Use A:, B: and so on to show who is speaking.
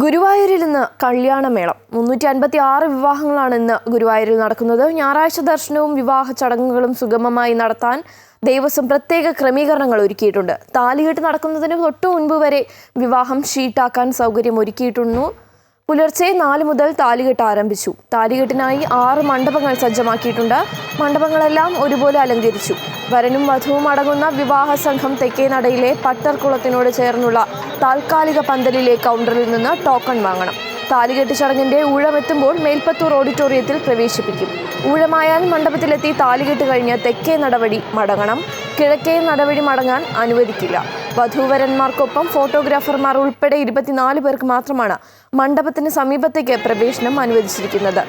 A: ഗുരുവായൂരിൽ ഇന്ന് കല്യാണമേളം. മുന്നൂറ്റി അൻപത്തി ആറ് വിവാഹങ്ങളാണ് ഇന്ന് ഗുരുവായൂരിൽ നടക്കുന്നത്. ഞായറാഴ്ച ദർശനവും വിവാഹ ചടങ്ങുകളും സുഗമമായി നടത്താൻ ദേവസ്വം പ്രത്യേക ക്രമീകരണങ്ങൾ ഒരുക്കിയിട്ടുണ്ട്. താലികെട്ട് നടക്കുന്നതിന് തൊട്ടു മുൻപ് വരെ വിവാഹം ഷീട്ടാക്കാൻ സൗകര്യം ഒരുക്കിയിട്ടുണ്ട് പുലർച്ചെ നാല് മുതൽ താലികെട്ട് ആരംഭിച്ചു. താലികെട്ടിനായി ആറ് മണ്ഡപങ്ങൾ സജ്ജമാക്കിയിട്ടുണ്ട്. മണ്ഡപങ്ങളെല്ലാം ഒരുപോലെ അലങ്കരിച്ചു. വരനും വധുവും അടങ്ങുന്ന വിവാഹ സംഘം തെക്കേനടയിലെ പട്ടർക്കുളത്തിനോട് ചേർന്നുള്ള താൽക്കാലിക പന്തലിലെ കൗണ്ടറിൽ നിന്ന് ടോക്കൺ വാങ്ങണം. താലികെട്ട് ചടങ്ങിന്റെ ഊഴമെത്തുമ്പോൾ മേൽപ്പത്തൂർ ഓഡിറ്റോറിയത്തിൽ പ്രവേശിപ്പിക്കും. ഊഴമായാൽ മണ്ഡപത്തിലെത്തി താലികെട്ട് കഴിഞ്ഞ് തെക്കേ നടപടി മടങ്ങണം. കിഴക്കേ നടപടി മടങ്ങാൻ അനുവദിക്കില്ല. വധൂവരന്മാർക്കൊപ്പം ഫോട്ടോഗ്രാഫർമാർ ഉൾപ്പെടെ ഇരുപത്തിനാല് പേർക്ക് മാത്രമാണ് മണ്ഡപത്തിന് സമീപത്തേക്ക് പ്രവേശനം അനുവദിച്ചിരിക്കുന്നത്.